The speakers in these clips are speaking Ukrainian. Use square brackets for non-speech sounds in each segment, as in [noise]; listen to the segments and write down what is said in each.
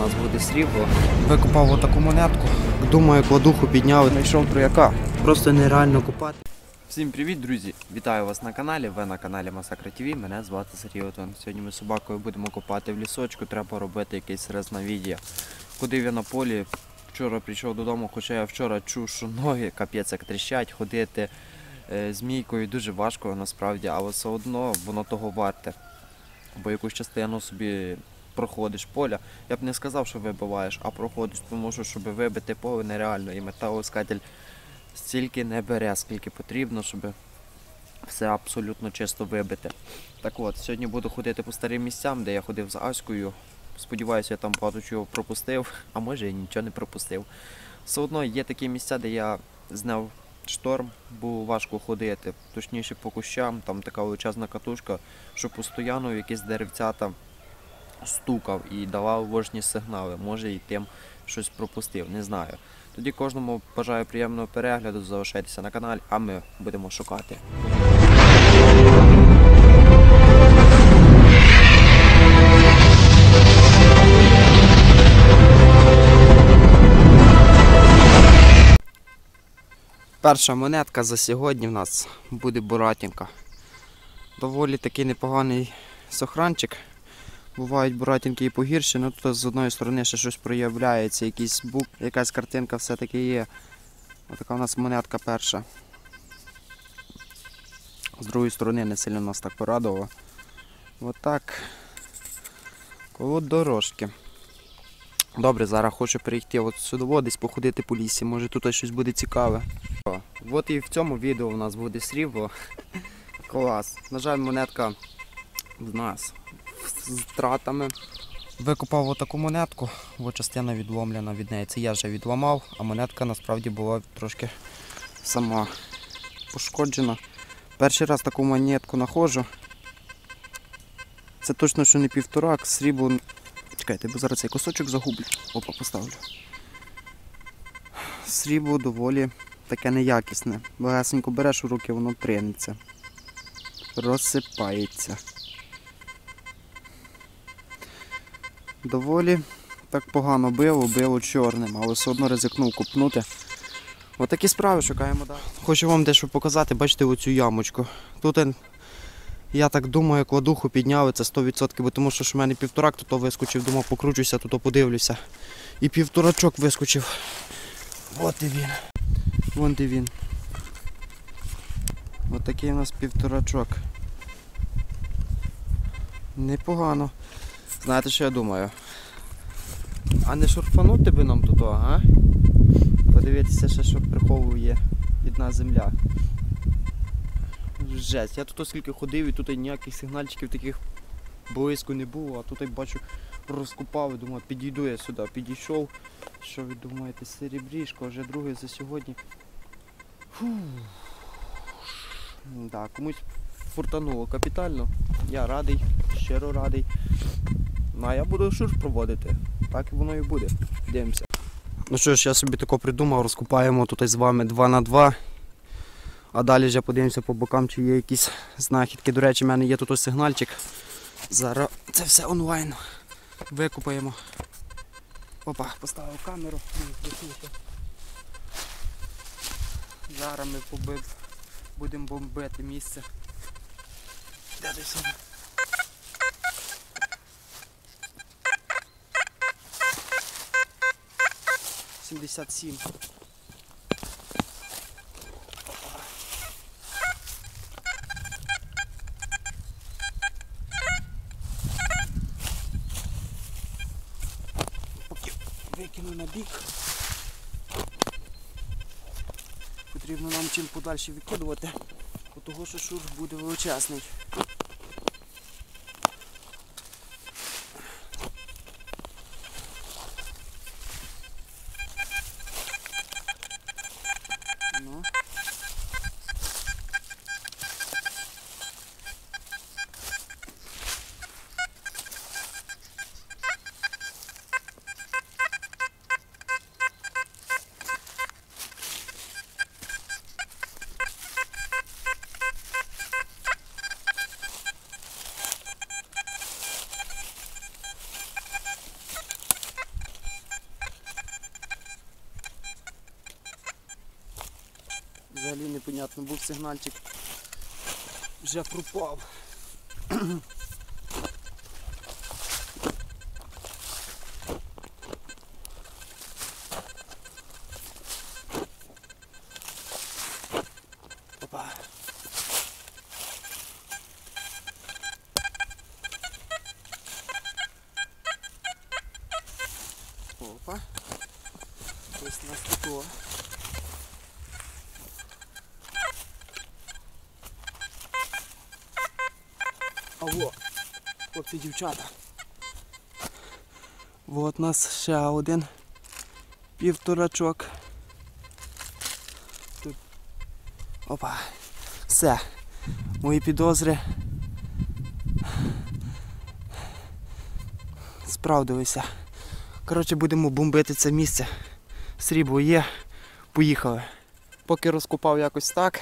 нас буде срібло. Викопав отаку монетку. Думаю, кладуху підняв, знайшов трояка. Просто нереально копати. Всім привіт, друзі! Вітаю вас на каналі. Ви на каналі Масакра ТВ. Мене звати Сергій Отон. Сьогодні ми з собакою будемо копати в лісочку. Треба робити якесь різновіддя. Ходив я на полі. Вчора прийшов додому, хоча я вчора чув, що ноги капець як тріщать, ходити е, змійкою дуже важко насправді, але все одно воно того варте. Бо якусь частину собі проходиш поля. Я б не сказав, що вибиваєш, а проходиш, тому що щоб вибити поле нереально. І металоіскатель стільки не бере, скільки потрібно, щоб все абсолютно чисто вибити. Так от, сьогодні буду ходити по старим місцям, де я ходив з Аською. Сподіваюся, я там багато чого пропустив, а може і нічого не пропустив. Все одно є такі місця, де я зняв шторм, було важко ходити, точніше по кущам, там така величезна катушка, що постійно в якісь деревцята стукав і давав вожні сигнали. Може і тим щось пропустив, не знаю. Тоді кожному бажаю приємного перегляду, залишайтеся на каналі, а ми будемо шукати. Перша монетка за сьогодні в нас буде буратінка. Доволі такий непоганий сохранчик. Бувають буратінки і погірші, але тут з одної сторони ще щось проявляється, якийсь бук, якась картинка все-таки є. Отака у нас монетка перша. З другої сторони не сильно нас так порадувало. Отак. Коло дорожки. Добре, зараз хочу перейти от сюди, десь походити по лісі, може тут щось буде цікаве. От і в цьому відео у нас буде срібло. [laughs] Клас. На жаль, монетка в нас з втратами. Викопав отаку монетку, бо частина відломлена від неї. Це я вже відламав, а монетка насправді була трошки сама пошкоджена. Перший раз таку монетку знаходжу. Це точно, що не півторак, срібло. Чекайте, бо зараз цей кусочок загублю. Опа, поставлю. Срібло доволі таке неякісне. Багасенько береш у руки, воно тринеться. Розсипається. Доволі так погано било, било чорним, але все одно ризикнув купнути. Отакі справи шукаємо далі. Хочу вам дещо показати, бачите оцю ямочку. Тут я так думаю, кладуху підняли це 100%, бо тому що ж в мене півторак, то, то вискочив, думав, покручуся, то подивлюся. І півторачок вискочив. От і він. Вон де він. От такий у нас півторачок. Непогано. Знаєте, що я думаю? А не шурфанути би нам тут, а? Подивіться ще, що приховує від нас земля. Жесть, я тут оскільки ходив і тут ніяких сигнальчиків таких близько не було, а тут я бачу розкопав і думаю, підійду я сюди, підійшов. Що ви думаєте, серебрішко, вже другий за сьогодні. Фух. Да, комусь фуртануло капітально. Я радий, щиро радий. Ну а я буду шурф проводити. Так воно і буде. Дивимося. Ну що ж, я собі тако придумав, розкупаємо тут з вами 2 на 2 А далі вже подивимося по бокам, чи є якісь знахідки. До речі, в мене є тут ось сигнальчик. Зараз це все онлайн. Викупаємо. Опа, поставив камеру Зараз ми побив. будемо бомбити місце. Де десь? 77. Викину на бік. Потрібно нам чим подальше відкидувати, бо того що шур буде величезний. Непонятно, був сигнальчик. Вже пропав. Хлопці дівчата. Вот у нас ще один півторачок. Тут. Опа. Все. Мої підозри. Справдилися. Коротше, будемо бомбити це місце. Срібло є. Поїхали. Поки розкопав якось так.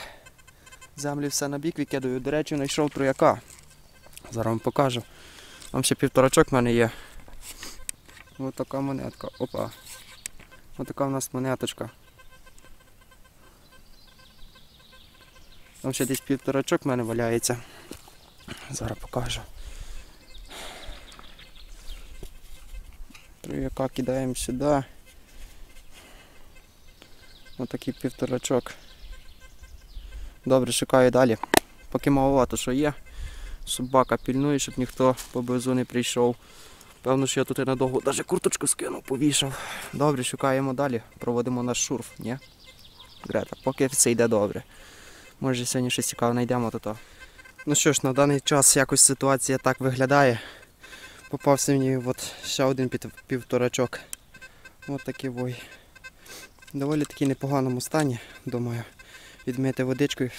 Землі все на бік викидаю. До речі, знайшов трояка. Зараз вам покажу. Там ще півторачок в мене є. Ось така монетка. Опа. Ось така в нас монеточка. Там ще десь півторачок в мене валяється. Зараз покажу. Трояка кидаємо сюди. Ось такий півторачок. Добре, шукаю далі. Поки маловато що є. Собака пільнує, щоб ніхто поблизу не прийшов. Певно, що я тут і надовго навіть курточку скинув, повішав. Добре, шукаємо далі. Проводимо наш шурф, ні? Грета, поки все йде добре. Може сьогодні щось цікаве знайдемо то. Ну що ж, на даний час якось ситуація так виглядає. Попався мені от ще один півторачок. Ось такий вой. Доволі таки непоганому стані, думаю. Відмити водичкою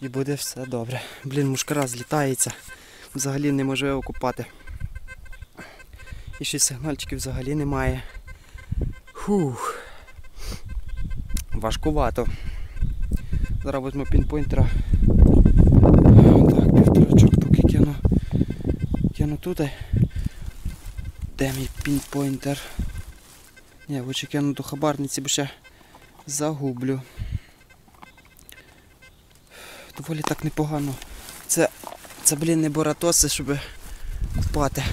і буде все добре. Блін, мушкара злітається. Взагалі неможливо купати. І ще сигнальчиків взагалі немає. Фух. Важкувато. Зараз візьму пінпойнтера. Так, півторачок поки кину. Кину тут. Де мій пінпойнтер? Ні, лучше кину до хабарниці, бо ще загублю. Доволі так непогано. Це, це блін, не боратоси, щоб впати.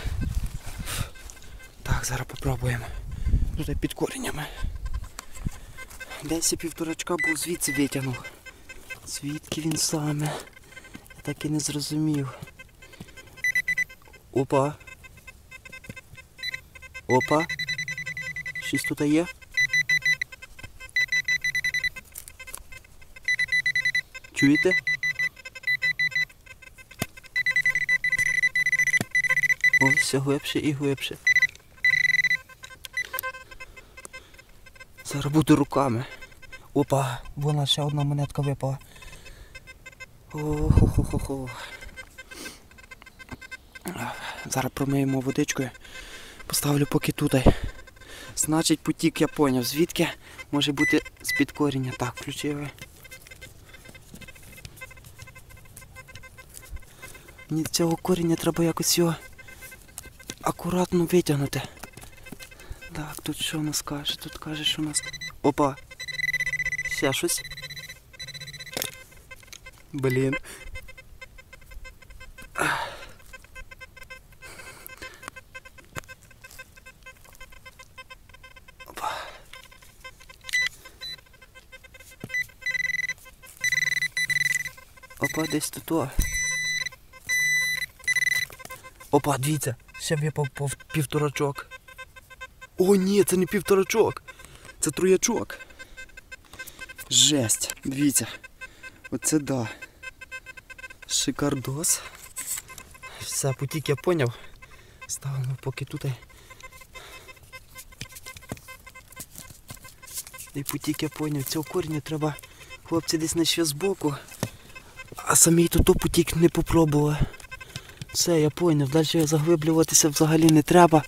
Так, зараз попробуємо. Тут під коріннями. Десь я півторачка був звідси витягнув. Звідки він саме? Я так і не зрозумів. Опа. Опа. Щось тут є? Чуєте? Ось все глибше і глибше. Зараз буду руками. Опа, вона ще одна монетка випала. О-хо-хо-хо-хо. Зараз промиємо водичкою. Поставлю поки тут. Значить потік я поняв, звідки може бути з-під коріння. Так, включили. Мені цього коріння треба якось його акуратно витягнути. Так, тут що у нас каже? Тут каже, що у нас... Опа! Ще щось. Блін. Опа. Десь тут. Опа, дивіться, ще пов- півторачок. О, ні, це не півторачок. Це троячок. Жесть. Дивіться. Оце да. Шикардос. Все, потік я поняв. Ставимо поки тут. І потік я поняв. Цього коріння треба хлопці десь на ще збоку. А самій тут потік не попробував. Все, я поняв, далі заглиблюватися взагалі не треба.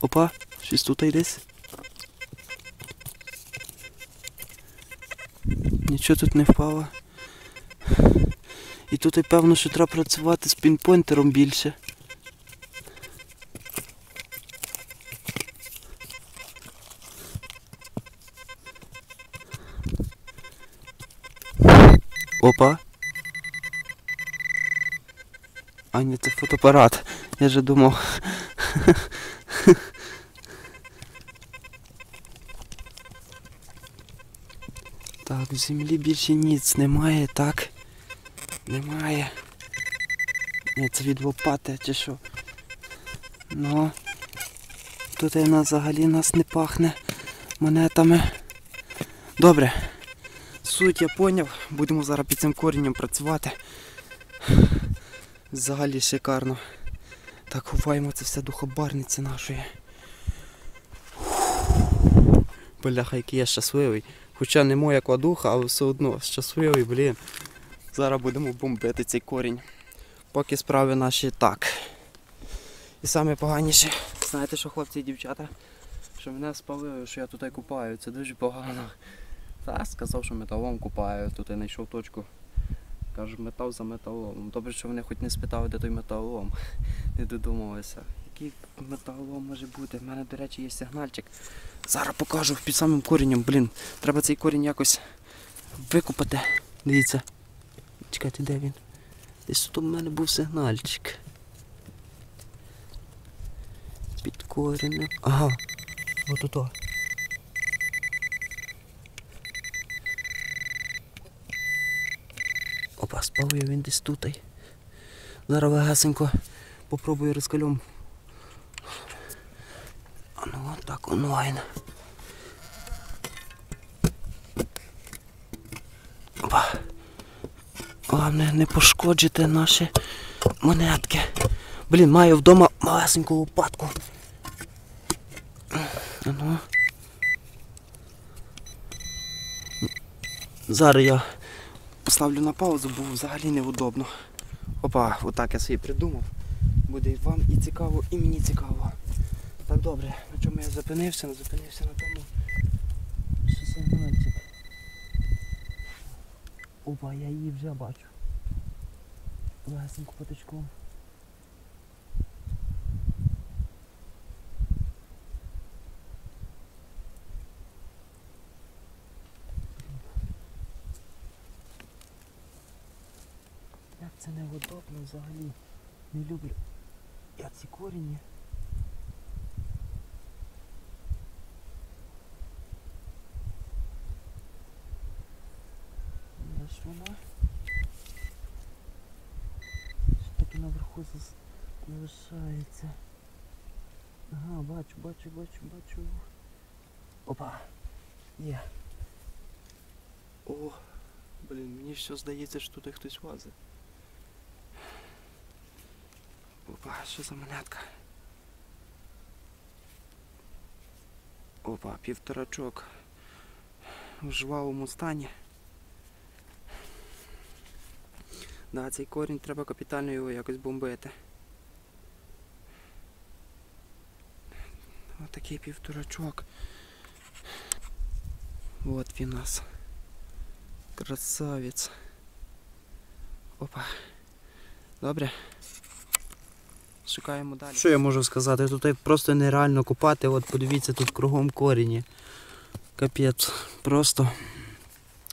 Опа, щось тут десь. Нічого тут не впало. І тут певно, що треба працювати з пінпойнтером більше. Опа. А ні, це фотоапарат. Я же думав. Так, в землі більше ніц немає, так? Немає. Ні, це від лопати чи що. Ну. Тут і взагалі нас не пахне монетами. Добре. Суть я поняв. Будемо зараз під цим корінням працювати. Взагалі шикарно. Так, ховаємо це все до хабарниці нашої. Бляха, який я щасливий. Хоча не моя кладуха, але все одно щасливий, блін. Зараз будемо бомбити цей корінь. Поки справи наші так. І саме поганіше, знаєте що, хлопці і дівчата? Що мене спалили, що я тут купаю, це дуже погано. Та сказав, що металом купаю, тут я знайшов точку. Кажу, метал за металом. Добре, що вони хоч не спитали, де той металолом. [laughs] Не додумалися. Який металолом може бути? У мене, до речі, є сигнальчик. Зараз покажу під самим корінням, блін. Треба цей корінь якось викопати. Дивіться. Чекайте, де він? Десь тут у мене був сигнальчик. Під коренем. Ага. От ото. Опа, спалив він десь тут. Зараз легесенько попробую розкальом. А ну от так онлайн. Опа. Головне не пошкоджити наші монетки. Блін, маю вдома малесеньку лопатку. А ну. Зараз я поставлю на паузу, бо взагалі неудобно. Опа, отак я собі придумав. Буде і вам і цікаво, і мені цікаво. Так добре, на чому я зупинився? Зупинився на тому. Що сигнальчик. Опа, я її вже бачу. Лесенько потичком. Це неудобно взагалі. Не люблю я ці корені. Де ж вона? Що таки наверху залишається. Ага, бачу, бачу, бачу, бачу. Опа! Є. О, блін, мені все здається, що тут хтось лазить. Опа, що за монетка? Опа, півторачок в жвавому стані. Да, цей корінь треба капітально його якось бомбити. Отакий півторачок. От він у нас. Красавець. Опа. Добре. Шукаємо далі. Що я можу сказати? Тут просто нереально купати. От подивіться, тут кругом корінні. Капець. Просто.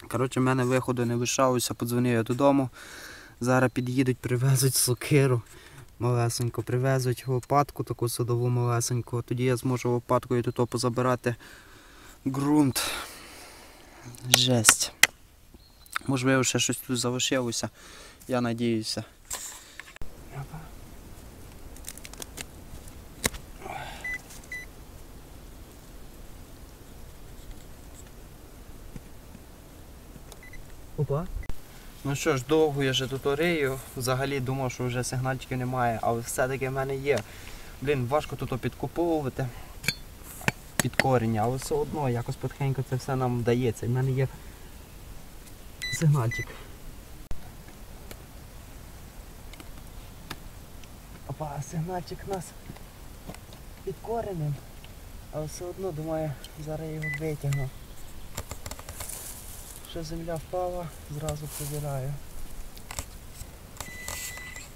Коротше, в мене виходу не лишалося, подзвонив я додому. Зараз під'їдуть, привезуть сокиру. Малесенько, привезуть лопатку таку садову малесеньку. Тоді я зможу лопаткою тут позабирати ґрунт. Жесть. Можливо, ще щось тут залишилося. Я надіюся. Опа. Ну що ж, довго я вже тут орию. Взагалі думав, що вже сигнальчиків немає, але все-таки в мене є. Блін, важко тут підкуповувати під коріння, але все одно якось потихеньку це все нам вдається. І в мене є сигнальчик. Опа, сигнальчик у нас під коренем, але все одно думаю, зараз я його витягну. Ще земля впала, зразу прибираю.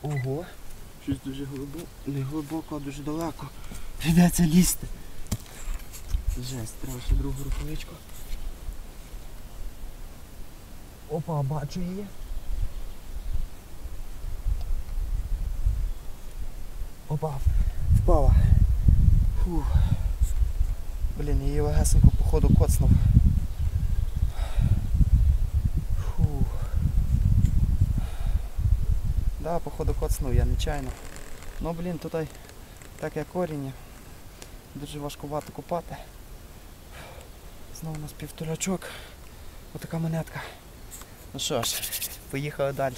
Ого, щось дуже глибоко, не глибоко, а дуже далеко. Прийдеться лізти. Жесть, треба ще другу рукавичку. Опа, бачу її. Опа, впала. Фух. Блін, її легесенько походу коцнув. Походу коцнув, я нечайно. Ну блін, тут таке коріння. Дуже важкувато купати. Знову у нас півторачок. Отака монетка. Ну що ж, поїхали далі.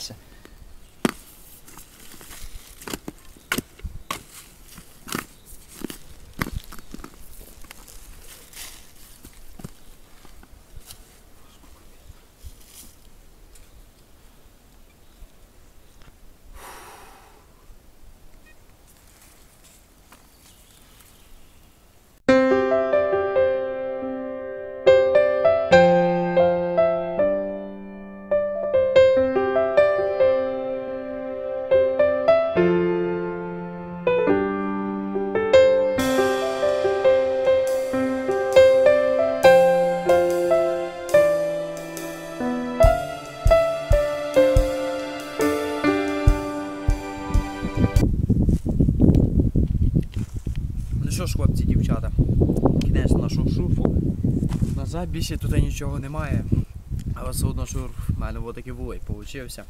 Більше тут нічого немає. Але все одно шурф в мене отакий вулик получився.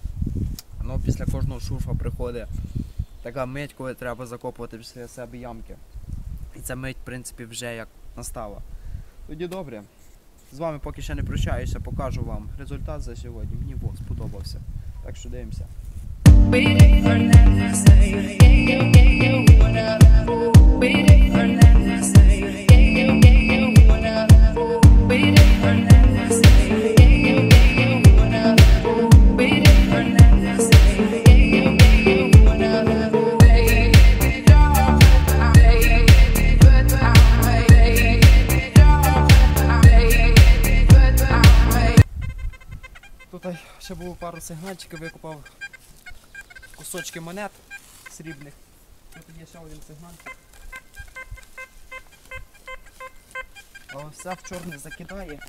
Ну, після кожного шурфа приходить така мить, коли треба закопувати після себе ямки. І ця мить, в принципі, вже як настала. Тоді добре. З вами поки ще не прощаюся, покажу вам результат за сьогодні. Мені Бог сподобався. Так що дивимося. Waiting Тут ще було пару сигнальчиків, викопав кусочки монет срібних. Тут є ще один сигнальчик. Але все в чорне закидає.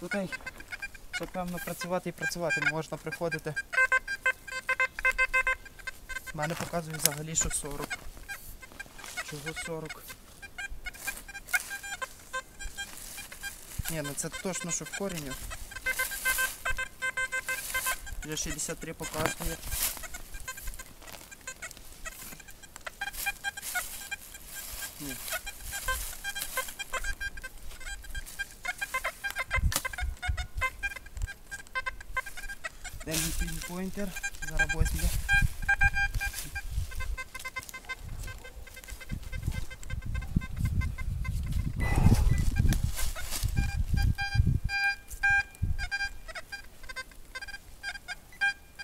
Тут ай, певно працювати і працювати можна приходити. У мене показує взагалі, що 40. Чого 40? Ні, ну це точно, що в корінню. Вже 63 показує. Зараз 80.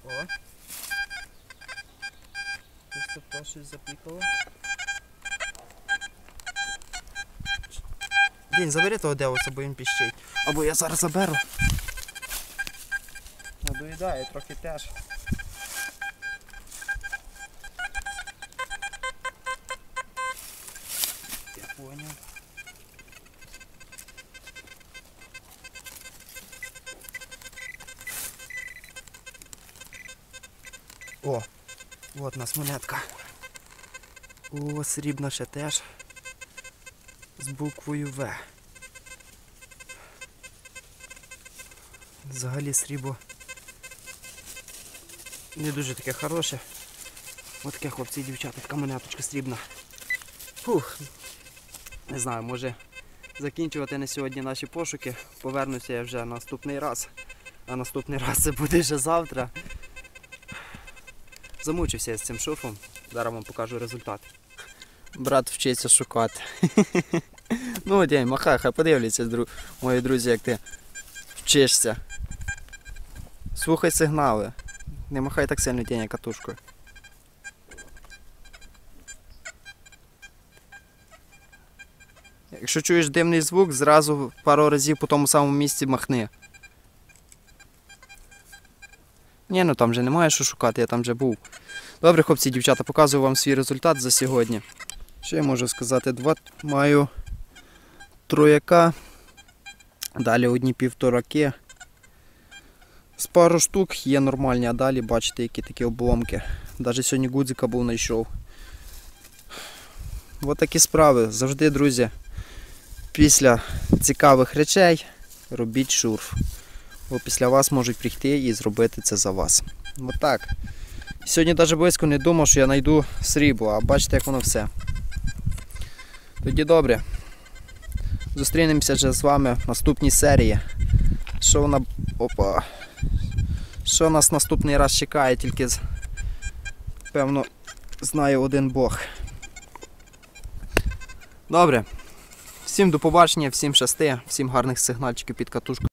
О. Теж щось запікало. Блін, забери того девуса, бо він піщить. Або я зараз заберу. Надоїдає трохи теж. Я понял. О, от нас монетка. О, срібна ще теж. З буквою В. Взагалі срібло не дуже таке хороше. Ось таке хлопці і дівчата, така монеточка срібна. Фух. Не знаю, може закінчувати на сьогодні наші пошуки. Повернуся я вже наступний раз. А наступний раз це буде вже завтра. Замучився я з цим шурфом. Зараз вам покажу результат. Брат вчиться шукати. [laughs] ну, день, махай, подивляться, мої друзі, як ти вчишся. Слухай сигнали. Не махай так сильно тіня катушкою. Якщо чуєш димний звук, зразу пару разів по тому самому місці махни. Ні, ну там вже немає що шукати, я там вже був. Добре, хлопці дівчата, показую вам свій результат за сьогодні. Що я можу сказати? Два маю трояка. Далі одні півтораки. З пару штук є нормальні, а далі бачите, які такі обломки. Навіть сьогодні гудзика був знайшов. Ось такі справи. Завжди, друзі, після цікавих речей робіть шурф. Бо після вас можуть прийти і зробити це за вас. Отак. Сьогодні навіть близько не думав, що я знайду срібло, а бачите, як воно все. Тоді добре. Зустрінемося вже з вами в наступній серії. Що вона. Опа. Що нас наступний раз чекає, тільки з- певно знає один Бог. Добре. Всім до побачення, всім щасти, всім гарних сигнальчиків під катушку.